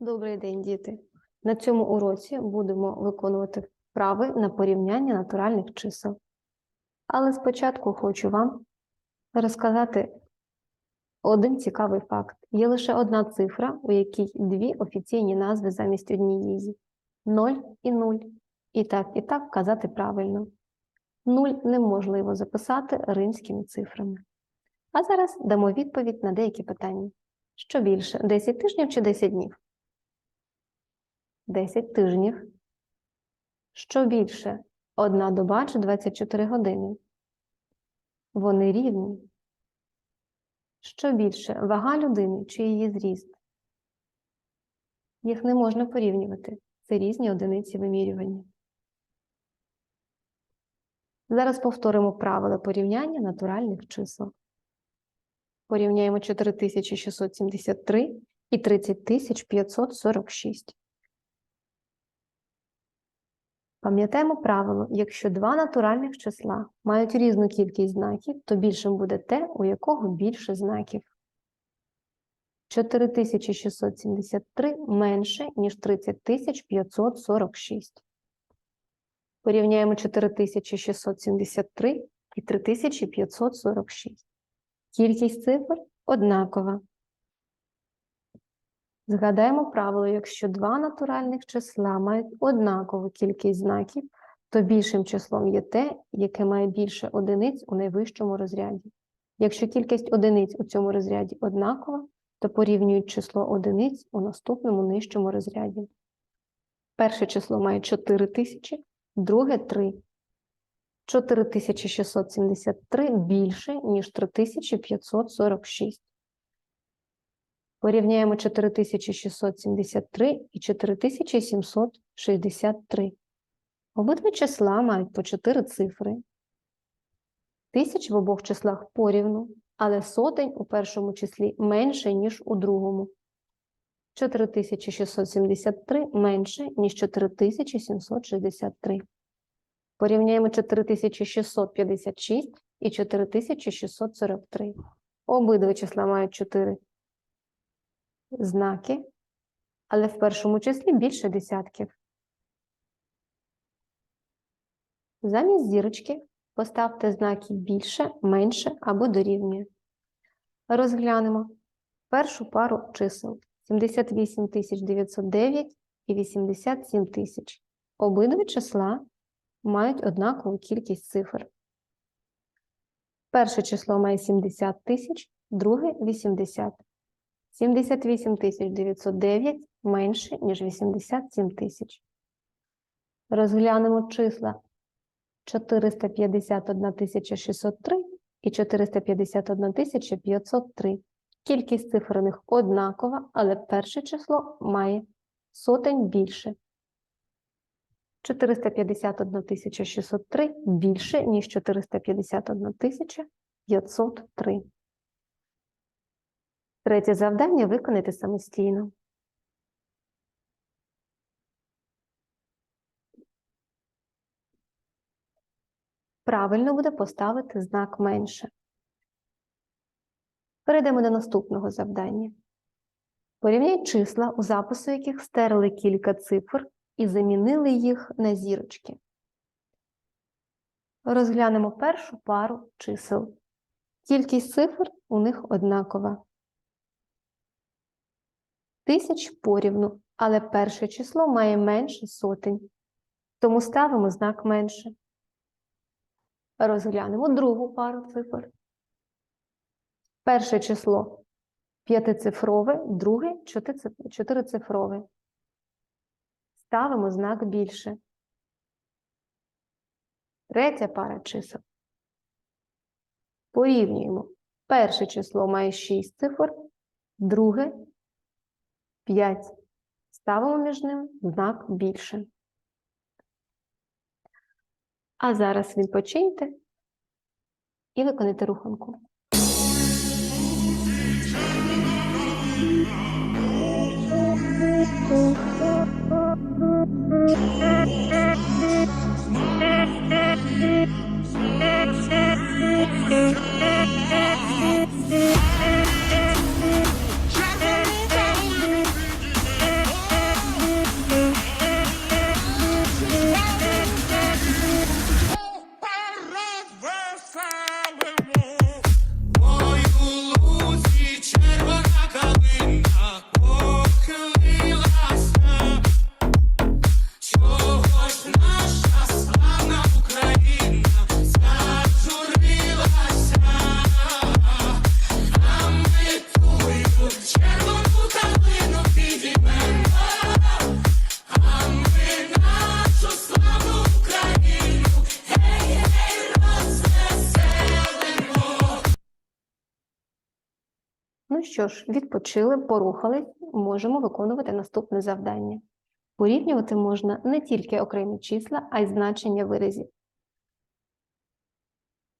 Добрий день, діти. На цьому уроці будемо виконувати вправи на порівняння натуральних чисел. Але спочатку хочу вам розказати один цікавий факт. Є лише одна цифра, у якій дві офіційні назви замість однієї 0 і 0. І так, і так вказати правильно. 0 неможливо записати римськими цифрами. А зараз дамо відповідь на деякі питання. Що більше, 10 тижнів чи 10 днів? 10 тижнів. Що більше? Одна доба чи 24 години? Вони рівні. Що більше? Вага людини чи її зріст? Їх не можна порівнювати. Це різні одиниці вимірювання. Зараз повторимо правила порівняння натуральних чисел. Порівняємо 4673 і 30546. Пам'ятаємо правило, якщо два натуральних числа мають різну кількість знаків, то більшим буде те, у якого більше знаків. 4673 менше, ніж 30546. Порівняємо 4673 і 3546. Кількість цифр однакова. Згадаємо правило, якщо два натуральних числа мають однакову кількість знаків, то більшим числом є те, яке має більше одиниць у найвищому розряді. Якщо кількість одиниць у цьому розряді однакова, то порівнюють число одиниць у наступному нижчому розряді. Перше число має 4000, друге 3. 4673 більше, ніж 3546. Порівняємо 4673 і 4763. Обидва числа мають по 4 цифри. Тисяч в обох числах порівну, але сотень у першому числі менше, ніж у другому. 4673 менше, ніж 4763. Порівняємо 4656 і 4643. Обидва числа мають 4 знаки, але в першому числі більше десятків. Замість зірочки поставте знаки більше, менше або дорівнює. Розглянемо першу пару чисел 78 909 і 87 тисяч. Обидва числа мають однакову кількість цифр. Перше число має 70 тисяч, друге 80. 78 909 менше, ніж 87 тисяч. Розглянемо числа 451 603 і 451 503. Кількість цифр однакова, але перше число має сотень більше. 451 603 більше, ніж 451 503. Третє завдання виконайте самостійно. Правильно буде поставити знак менше. Перейдемо до наступного завдання. Порівняй числа, у запису яких стерли кілька цифр і замінили їх на зірочки. Розглянемо першу пару чисел. Кількість цифр у них однакова. Тисяч порівну, але перше число має менше сотень. Тому ставимо знак менше. Розглянемо другу пару цифр. Перше число п'ятицифрове, друге чотирицифрове. Ставимо знак більше. Третя пара чисел. Порівнюємо. Перше число має 6 цифр, друге 5. Ставимо між ним знак більше. А зараз відпочиньте і виконайте руханку. Що ж, відпочили, порухались, можемо виконувати наступне завдання. Порівнювати можна не тільки окремі числа, а й значення виразів.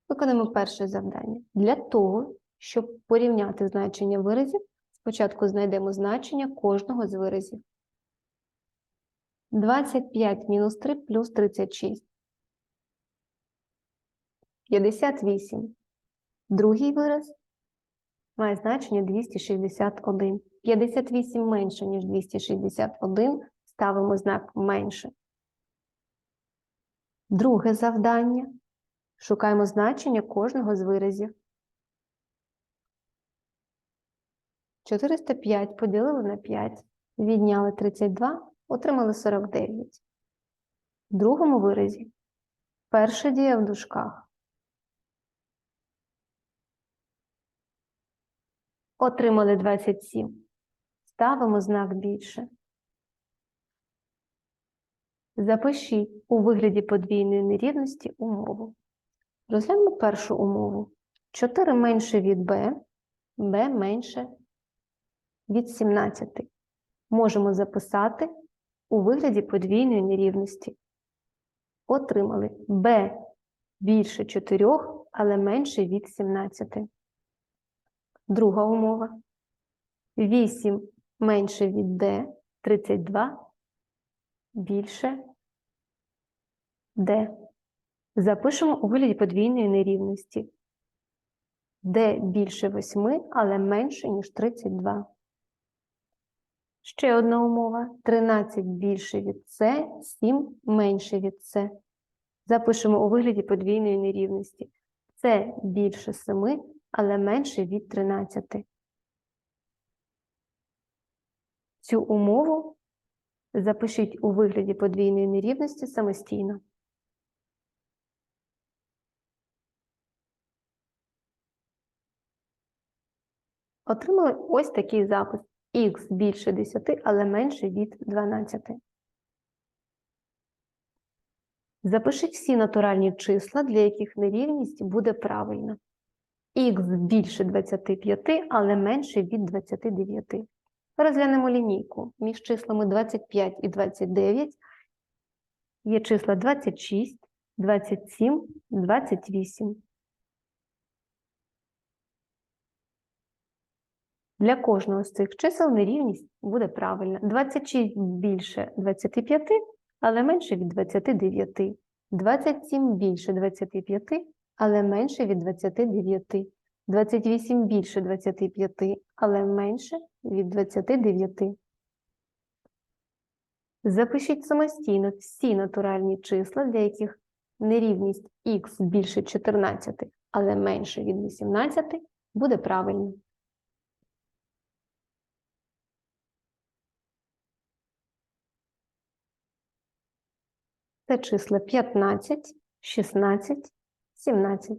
Виконуємо перше завдання. Для того, щоб порівняти значення виразів, спочатку знайдемо значення кожного з виразів. 25 мінус 3 плюс 36. 58. Другий вираз має значення 261. 58 менше, ніж 261, ставимо знак менше. Друге завдання. Шукаємо значення кожного з виразів. 405 поділили на 5, відняли 32, отримали 49. В другому виразі перша дія в дужках. Отримали 27. Ставимо знак більше. Запишіть у вигляді подвійної нерівності умову. Розглянемо першу умову. 4 менше від b, b менше від 17. Можемо записати у вигляді подвійної нерівності. Отримали b більше 4, але менше від 17. Друга умова. 8 менше від d, 32 більше d. Запишемо у вигляді подвійної нерівності. d більше 8, але менше, ніж 32. Ще одна умова. 13 більше від c, 7 менше від c. Запишемо у вигляді подвійної нерівності. c більше 7, але менше від 13. Цю умову запишіть у вигляді подвійної нерівності самостійно. Отримали ось такий запис. х більше 10, але менше від 12. Запишіть всі натуральні числа, для яких нерівність буде правильна. Х більше 25, але менше від 29. Розглянемо лінійку. Між числами 25 і 29 є числа 26, 27, 28. Для кожного з цих чисел нерівність буде правильна. 26 більше 25, але менше від 29. 27 більше 25, але менше від 29. 28 більше 25, але менше від 29. Запишіть самостійно всі натуральні числа, для яких нерівність х більше 14, але менше від 18, буде правильним. Це числа 15, 16, 17.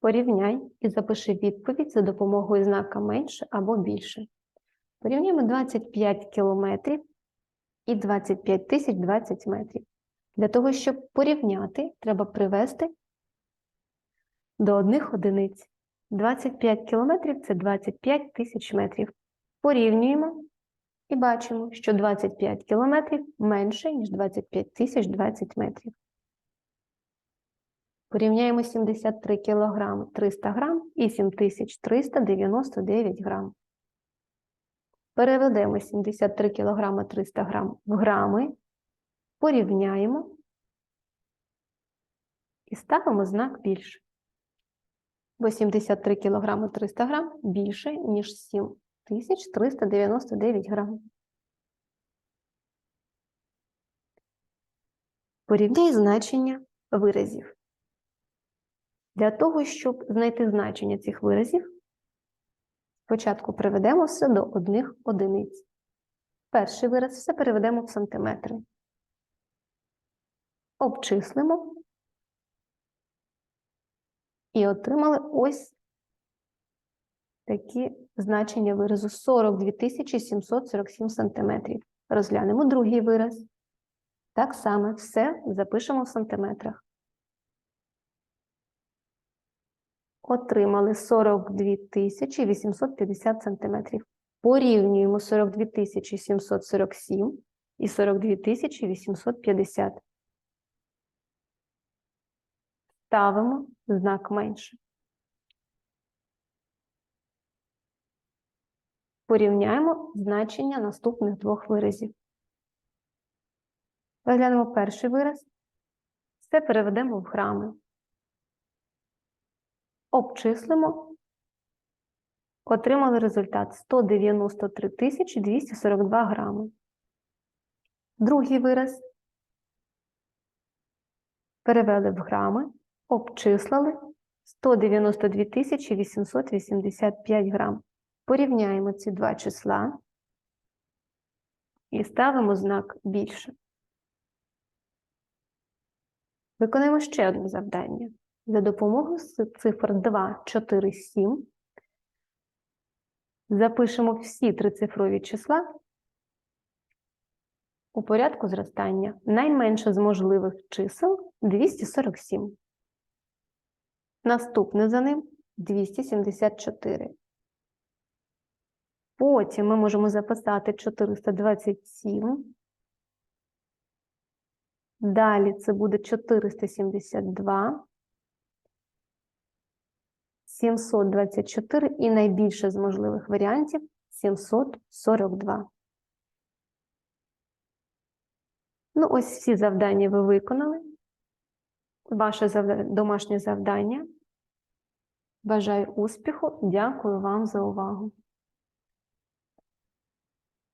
Порівняй і запиши відповідь за допомогою знака менше або більше. Порівняємо 25 кілометрів і 25 тисяч 20 метрів. Для того, щоб порівняти, треба привести до одних одиниць. 25 кілометрів це 25 тисяч метрів. Порівнюємо і бачимо, що 25 кілометрів менше, ніж 25 тисяч 20 метрів. Порівняємо 73 кг 300 грам і 7399 грам. Переведемо 73 кг 300 грам в грами, порівняємо і ставимо знак більше. Бо 73 кг 300 грам більше, ніж 7399 грам. Порівняй значення виразів. Для того, щоб знайти значення цих виразів, спочатку приведемо все до одних одиниць. Перший вираз все переведемо в сантиметри. Обчислимо і отримали ось такі значення виразу 42 747 сантиметрів. Розглянемо другий вираз. Так само все запишемо в сантиметрах. отримали 42 850 сантиметрів. Порівнюємо 42 747 і 42 850. Ставимо знак менше. Порівняємо значення наступних двох виразів. Розглянемо перший вираз. Все переведемо в грами. Обчислимо. Отримали результат 193 242 грами. Другий вираз. Перевели в грами, обчислили 192 885 грам. Порівняємо ці два числа і ставимо знак більше. Виконуємо ще одне завдання. За допомогою цифр 2, 4, 7 запишемо всі трицифрові числа у порядку зростання. Найменше з можливих чисел 247. Наступне за ним 274. Потім ми можемо записати 427. Далі це буде 472, 724 і найбільше з можливих варіантів 742. Ну, ось всі завдання ви виконали. Ваше завда- домашнє завдання. Бажаю успіху. Дякую вам за увагу.